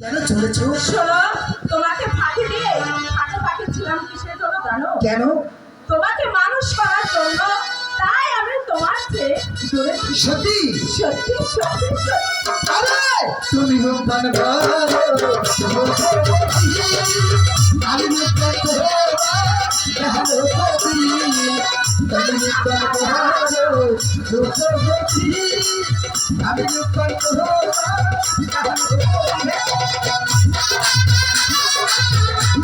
কেন চলেছ? শোনো তোমাকে ফাঁকি দিয়ে ফাঁকে ফাঁকে ছিলাম কিসের জন্য জানো? কেন? তোমাকে মানুষ করার জন্য তাই আমি তোমার চেয়ে দূরে সত্যি? সত্যি সত্যি সত্যি। তুমি আমি করো করো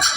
এসো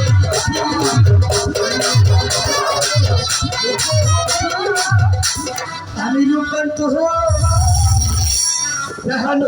আমি রূপান্ত হো রহনো